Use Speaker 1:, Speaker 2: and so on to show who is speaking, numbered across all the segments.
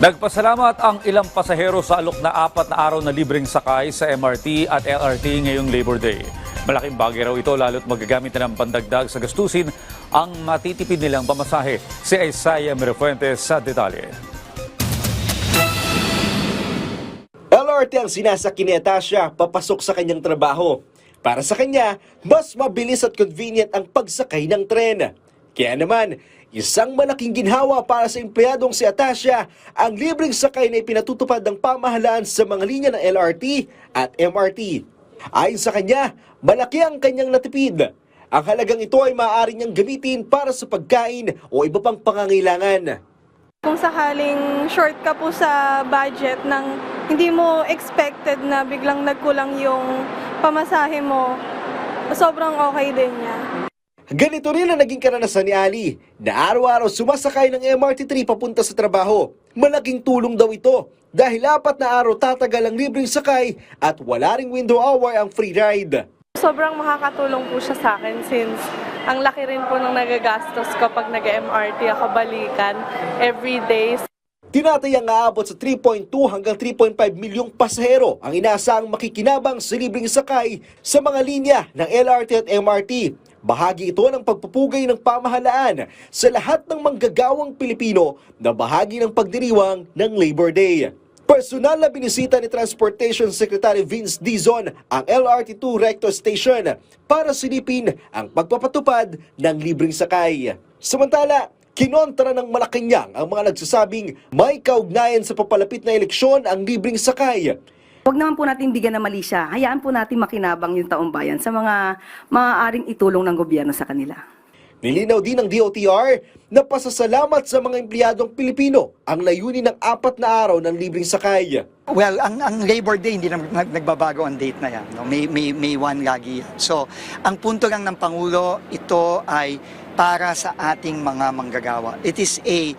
Speaker 1: Nagpasalamat ang ilang pasahero sa alok na apat na araw na libreng sakay sa MRT at LRT ngayong Labor Day. Malaking bagay raw ito lalo't magagamit na ng pandagdag sa gastusin ang matitipid nilang pamasahe. Si Isaiah Mirafuentes sa detalye.
Speaker 2: LRT ang sinasakyan ni Atasha papasok sa kanyang trabaho. Para sa kanya, mas mabilis at convenient ang pagsakay ng tren. Kaya naman, isang malaking ginhawa para sa empleyadong si Atasha ang libreng sakay na ipinatutupad ng pamahalaan sa mga linya ng LRT at MRT. Ayon sa kanya, malaki ang kanyang natipid. Ang halagang ito ay maaari niyang gamitin para sa pagkain o iba pang pangangailangan.
Speaker 3: Kung sakaling short ka po sa budget ng hindi mo expected na biglang nagkulang yung pamasahe mo, sobrang okay din niya.
Speaker 2: Ganito rin ang naging karanasan ni Ali na araw-araw sumasakay ng MRT3 papunta sa trabaho. Malaking tulong daw ito dahil apat na araw tatagal ang libreng sakay at wala ring window hour ang free ride.
Speaker 3: Sobrang makakatulong po siya sa akin since ang laki rin po ng nagagastos ko pag nag-MRT ako balikan every day.
Speaker 2: Tinatayang aabot sa 3.2 hanggang 3.5 milyong pasahero ang inaasahang makikinabang sa libreng sakay sa mga linya ng LRT at MRT. Bahagi ito ng pagpupugay ng pamahalaan sa lahat ng manggagawang Pilipino na bahagi ng pagdiriwang ng Labor Day. Personal na binisita ni Transportation Secretary Vince Dizon ang LRT2 Recto Station para silipin ang pagpapatupad ng libreng sakay. Samantala, kinontra ng Malacanang ang mga nagsasabing may kaugnayan sa papalapit na eleksyon ang libreng sakay.
Speaker 4: Huwag naman po natin bigyan ng mali siya. Hayaan po natin makinabang yung taong bayan sa mga maaaring itulong ng gobyerno sa kanila.
Speaker 2: Nilinaw din ng DOTR na pasasalamat sa mga empleyadong Pilipino ang layunin ng apat na araw ng libreng sakay.
Speaker 5: Well, ang, ang Labor Day, hindi na nag- nagbabago ang date na yan. No? May, may, may one lagi yan. So, ang punto lang ng Pangulo, ito ay para sa ating mga manggagawa. It is a,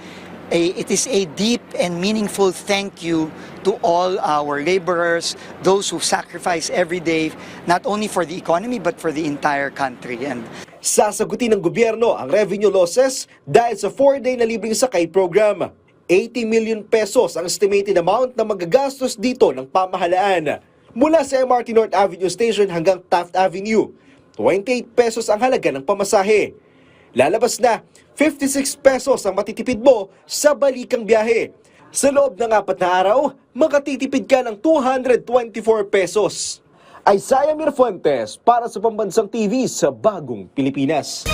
Speaker 5: a it is a deep and meaningful thank you to all our laborers, those who sacrifice every day, not only for the economy, but for the entire country. And
Speaker 2: Sasagutin ng gobyerno ang revenue losses dahil sa 4-day na libreng sakay program. 80 million pesos ang estimated amount na magagastos dito ng pamahalaan. Mula sa MRT North Avenue Station hanggang Taft Avenue, 28 pesos ang halaga ng pamasahe. Lalabas na 56 pesos ang matitipid mo sa balikang biyahe. Sa loob ng apat na araw, makatitipid ka ng 224 pesos. Isaiah Mirfuentes para sa Pambansang TV sa Bagong Pilipinas.